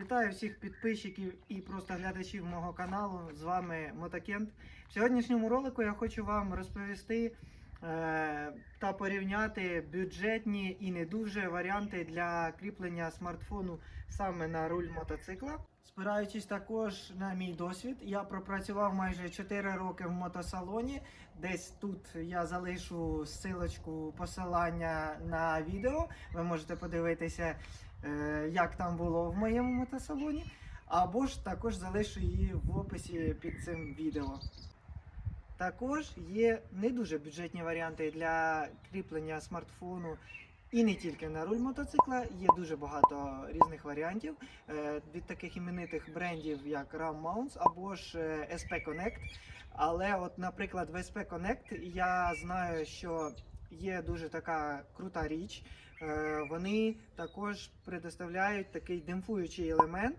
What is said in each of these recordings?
Вітаю всіх підписчиків і просто глядачів мого каналу. З вами Мотокент. В сьогоднішньому ролику я хочу вам розповісти е, та порівняти бюджетні і не дуже варіанти для кріплення смартфону саме на руль мотоцикла. Спираючись також на мій досвід, я пропрацював майже 4 роки в мотосалоні. Десь тут я залишу ссылочку посилання на відео. Ви можете подивитися, як там було в моєму мотосалоні. Або ж також залишу її в описі під цим відео. Також є не дуже бюджетні варіанти для кріплення смартфону і не тільки на руль мотоцикла. Є дуже багато різних варіантів е, від таких іменитих брендів, як RAM Mounts або ж е, SP Connect. Але, от, наприклад, в SP Connect я знаю, що є дуже така крута річ. Е, Вони також предоставляють такий демпфуючий елемент,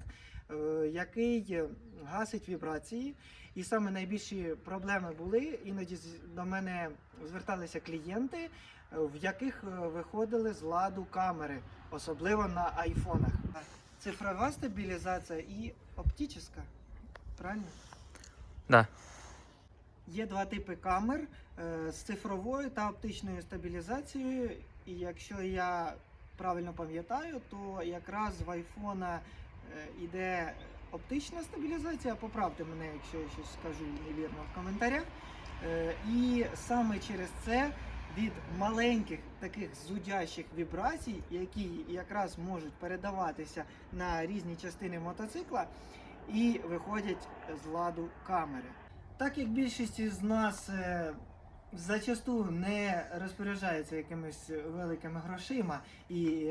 е, який гасить вібрації. І саме найбільші проблеми були. Іноді до мене зверталися клієнти, е, в яких виходили з ладу камери, особливо на айфонах. Цифрова стабілізація і оптична. Правильно? Да. Є два типи камер е, з цифровою та оптичною стабілізацією. І якщо я правильно пам'ятаю, то якраз в айфона йде оптична стабілізація. Поправте мене, якщо я щось скажу невірно в коментарях. Е, І саме через це від маленьких таких зудящих вібрацій, які якраз можуть передаватися на різні частини мотоцикла, і виходять з ладу камери. Так як більшість із нас е, зачасту не розпоряджається якимись великими грошима і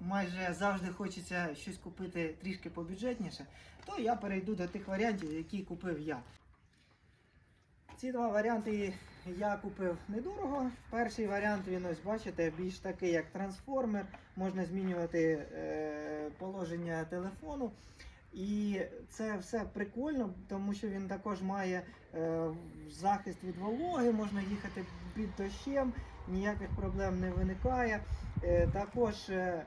майже завжди хочеться щось купити трішки побюджетніше, то я перейду до тих варіантів, які купив я. Ці два варіанти я купив недорого. Перший варіант він ось бачите, більш такий як трансформер. Можна змінювати е, положення телефону. І це все прикольно, тому що він також має е, захист від вологи, можна їхати під дощем, ніяких проблем не виникає. Е, також е,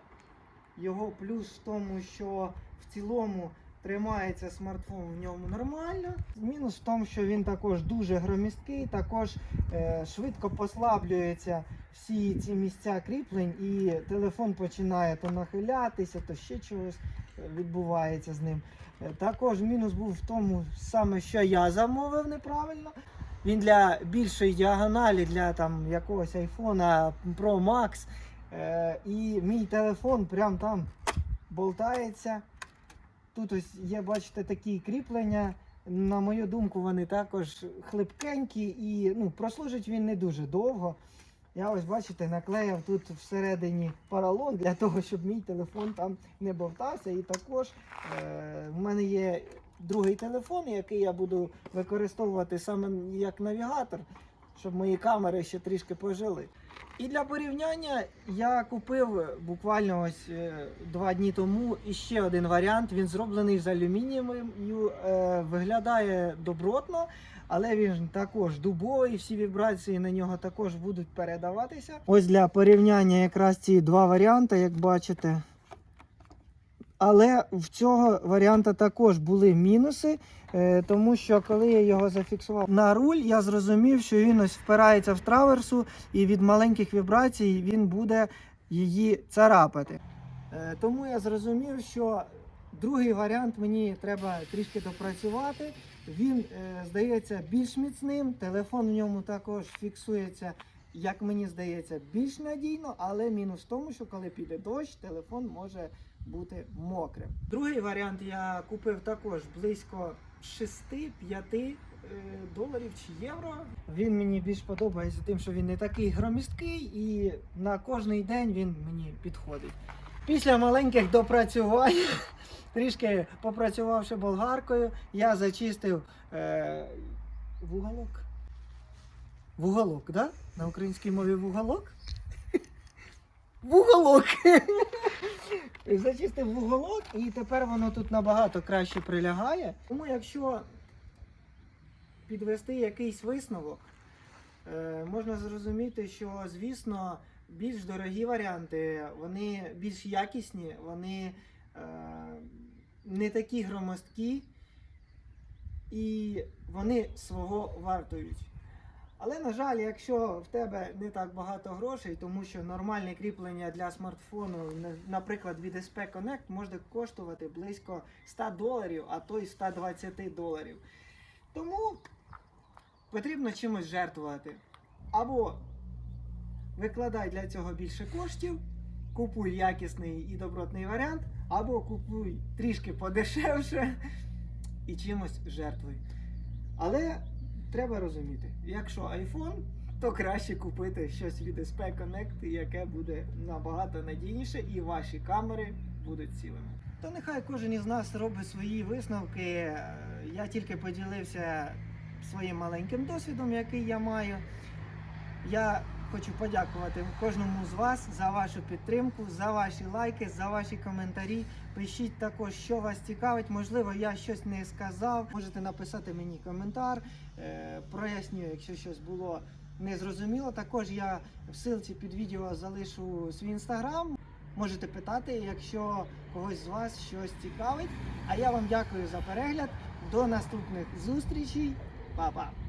його плюс в тому, що в цілому тримається смартфон в ньому нормально. Мінус в тому, що він також дуже громісткий, також е, швидко послаблюються всі ці місця кріплень, і телефон починає то нахилятися, то ще чогось відбувається з ним. Е, Також мінус був в тому саме, що я замовив неправильно. Він для більшої діагоналі, для там якогось iPhone Pro Max. Е, і мій телефон прям там болтається. Тут ось є, бачите, такі кріплення. На мою думку, вони також хлипкенькі і ну, прослужить він не дуже довго. Я ось, бачите, наклеїв тут всередині поролон для того, щоб мій телефон там не болтався. І також е, в мене є другий телефон, який я буду використовувати саме як навігатор, щоб мої камери ще трішки пожили. І для порівняння я купив буквально ось е, два дні тому іще один варіант. Він зроблений з алюмінієм, е, виглядає добротно, але він також дубовий, всі вібрації на нього також будуть передаватися. Ось для порівняння якраз ці два варіанти, як бачите. Але в цього варіанта також були мінуси, е, тому що коли я його зафіксував на руль, я зрозумів, що він ось впирається в траверсу, і від маленьких вібрацій він буде її царапати. Е, Тому я зрозумів, що другий варіант мені треба трішки допрацювати. Він е, здається більш міцним. Телефон в ньому також фіксується, як мені здається, більш надійно, але мінус в тому, що коли піде дощ, телефон може бути мокрим. Другий варіант я купив також близько 6-5 доларів чи євро. Він мені більш подобається тим, що він не такий громісткий і на кожний день він мені підходить. Після маленьких допрацювань, трішки попрацювавши болгаркою, я зачистив е, вуголок. Вуголок, да? На українській мові вуголок? Вуголок! Зачистив вуголок і тепер воно тут набагато краще прилягає. Тому якщо підвести якийсь висновок, е, можна зрозуміти, що, звісно, більш дорогі варіанти, вони більш якісні, вони е, не такі громоздкі, і вони свого вартують. Але, на жаль, якщо в тебе не так багато грошей, тому що нормальне кріплення для смартфону, наприклад, від SP Connect, може коштувати близько 100 доларів, а то й 120 доларів. Тому потрібно чимось жертвувати. Або викладай для цього більше коштів, купуй якісний і добротний варіант, або купуй трішки подешевше і чимось жертвуй. Але треба розуміти, якщо iPhone, то краще купити щось від SP Connect, яке буде набагато надійніше, і ваші камери будуть цілими. То нехай кожен із нас робить свої висновки. Я тільки поділився своїм маленьким досвідом, який я маю. Я хочу подякувати кожному з вас за вашу підтримку, за ваші лайки, за ваші коментарі. Пишіть також, що вас цікавить. Можливо, я щось не сказав. Можете написати мені коментар, е, прояснюю, якщо щось було незрозуміло. Також я в ссылці під відео залишу свій інстаграм. Можете питати, якщо когось з вас щось цікавить. А я вам дякую за перегляд. До наступних зустрічей. Па-па!